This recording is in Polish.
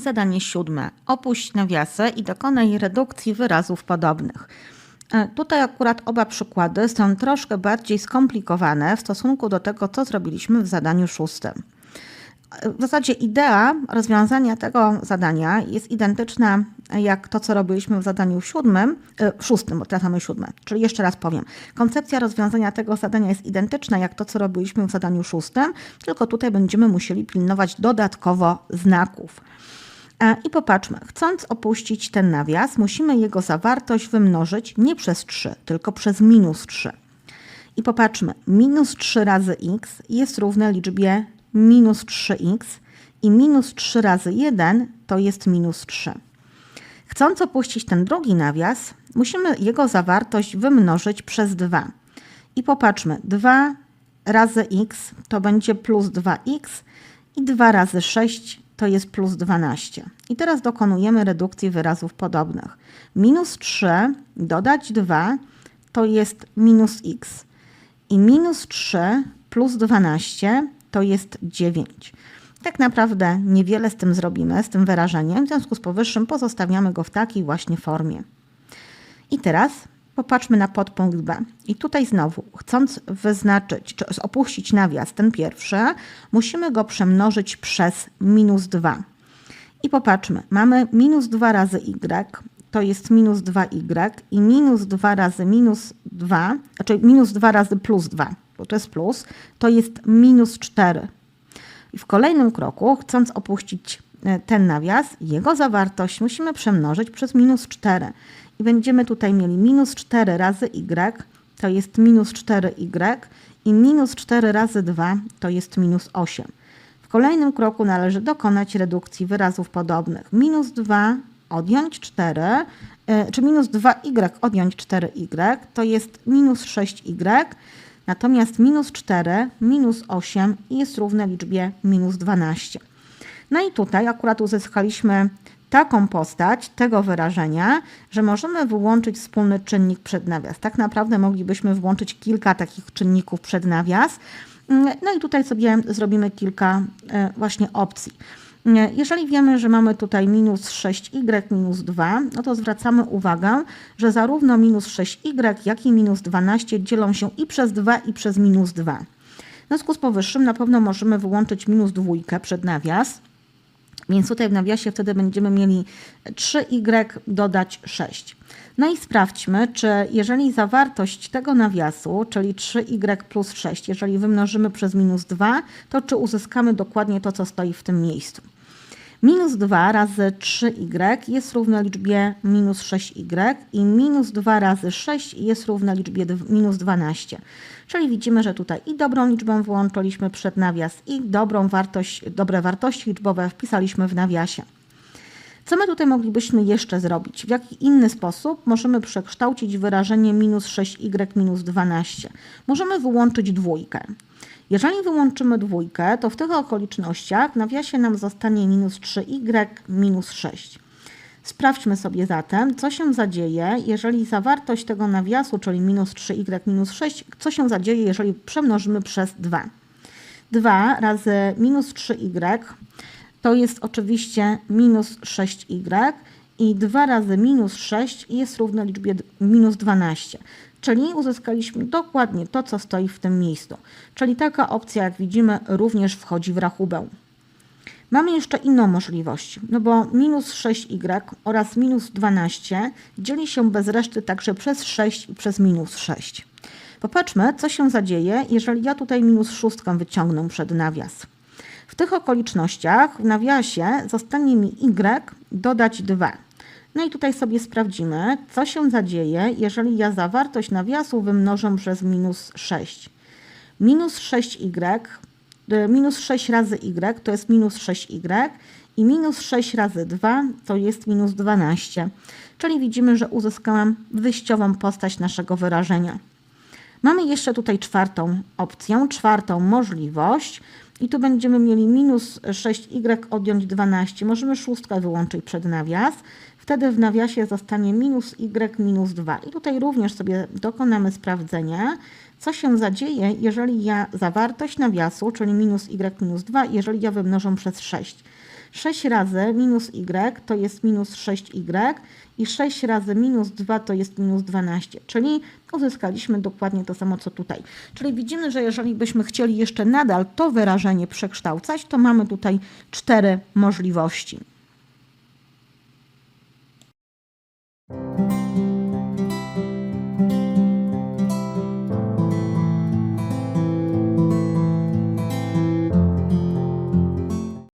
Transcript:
Zadanie siódme. Opuść nawiasy i dokonaj redukcji wyrazów podobnych. E, Tutaj akurat oba przykłady są troszkę bardziej skomplikowane w stosunku do tego, co zrobiliśmy w zadaniu szóstym. E, W zasadzie idea rozwiązania tego zadania jest identyczna jak to, co robiliśmy w zadaniu siódmym, e, szóstym, bo teraz mamy siódme. Czyli jeszcze raz powiem. Koncepcja rozwiązania tego zadania jest identyczna jak to, co robiliśmy w zadaniu szóstym, tylko tutaj będziemy musieli pilnować dodatkowo znaków. I popatrzmy, chcąc opuścić ten nawias, musimy jego zawartość wymnożyć nie przez 3, tylko przez minus 3. I popatrzmy, minus 3 razy x jest równe liczbie minus 3x i minus 3 razy 1 to jest minus 3. Chcąc opuścić ten drugi nawias, musimy jego zawartość wymnożyć przez 2. I popatrzmy, 2 razy x to będzie plus 2x i 2 razy 6 to jest plus 12. I teraz dokonujemy redukcji wyrazów podobnych. Minus 3 dodać 2 to jest minus x i minus 3 plus 12 to jest 9. Tak naprawdę niewiele z tym zrobimy, z tym wyrażeniem, w związku z powyższym pozostawiamy go w takiej właśnie formie. I teraz popatrzmy na podpunkt B. I tutaj znowu, chcąc wyznaczyć, czy opuścić nawias, ten pierwszy, musimy go przemnożyć przez minus 2. I popatrzmy, mamy minus 2 razy y, to jest minus 2y i minus 2 razy minus 2, znaczy minus 2 razy plus 2, bo to jest plus, to jest minus 4. I w kolejnym kroku, chcąc opuścić e, ten nawias, jego zawartość musimy przemnożyć przez minus 4. I będziemy tutaj mieli minus 4 razy y, to jest minus 4y i minus 4 razy 2 to jest minus 8. W kolejnym kroku należy dokonać redukcji wyrazów podobnych. Minus 2 odjąć 4, e, czy minus 2y odjąć 4y to jest minus 6y, natomiast minus 4 minus 8 jest równe liczbie minus 12. No i tutaj akurat uzyskaliśmy taką postać tego wyrażenia, że możemy wyłączyć wspólny czynnik przed nawias. Tak naprawdę moglibyśmy włączyć kilka takich czynników przed nawias. No i tutaj sobie zrobimy kilka e, właśnie opcji. Jeżeli wiemy, że mamy tutaj minus 6y minus 2, no to zwracamy uwagę, że zarówno minus 6y, jak i minus 12 dzielą się i przez 2 i przez minus 2. W związku z powyższym na pewno możemy wyłączyć minus dwójkę przed nawias, więc tutaj w nawiasie wtedy będziemy mieli 3y dodać 6. No i sprawdźmy, czy jeżeli zawartość tego nawiasu, czyli 3y plus 6, jeżeli wymnożymy przez minus 2, to czy uzyskamy dokładnie to, co stoi w tym miejscu. Minus 2 razy 3y jest równe liczbie minus 6y i minus 2 razy 6 jest równe liczbie minus 12. Czyli widzimy, że tutaj i dobrą liczbę wyłączyliśmy przed nawias i dobrą wartość, dobre wartości liczbowe wpisaliśmy w nawiasie. Co my tutaj moglibyśmy jeszcze zrobić? W jaki inny sposób możemy przekształcić wyrażenie minus 6y minus 12? Możemy wyłączyć dwójkę. Jeżeli wyłączymy dwójkę, to w tych okolicznościach nawiasie nam zostanie minus 3y minus 6. Sprawdźmy sobie zatem, co się zadzieje, jeżeli zawartość tego nawiasu, czyli minus 3y minus 6, co się zadzieje, jeżeli przemnożymy przez 2. 2 razy minus 3y to jest oczywiście minus 6y i 2 razy minus 6 jest równe liczbie minus 12. Czyli uzyskaliśmy dokładnie to, co stoi w tym miejscu. Czyli taka opcja, jak widzimy, również wchodzi w rachubę. Mamy jeszcze inną możliwość, no bo minus 6y oraz minus 12 dzieli się bez reszty także przez 6 i przez minus 6. Popatrzmy, co się zadzieje, jeżeli ja tutaj minus 6 wyciągnę przed nawias. W tych okolicznościach w nawiasie zostanie mi y dodać 2. No i tutaj sobie sprawdzimy, co się zadzieje, jeżeli ja zawartość nawiasu wymnożę przez minus 6. Minus 6y, minus 6 razy y to jest minus 6y i minus 6 razy 2 to jest minus 12. Czyli widzimy, że uzyskałam wyjściową postać naszego wyrażenia. Mamy jeszcze tutaj czwartą opcję, czwartą możliwość i tu będziemy mieli minus 6y odjąć 12. Możemy szóstkę wyłączyć przed nawias. Wtedy w nawiasie zostanie minus y minus 2. I tutaj również sobie dokonamy sprawdzenia, co się zadzieje, jeżeli ja zawartość nawiasu, czyli minus y minus 2, jeżeli ja wymnożę przez 6. 6 razy minus y to jest minus 6y i 6 razy minus 2 to jest minus 12, czyli uzyskaliśmy dokładnie to samo co tutaj. Czyli widzimy, że jeżeli byśmy chcieli jeszcze nadal to wyrażenie przekształcać, to mamy tutaj cztery możliwości.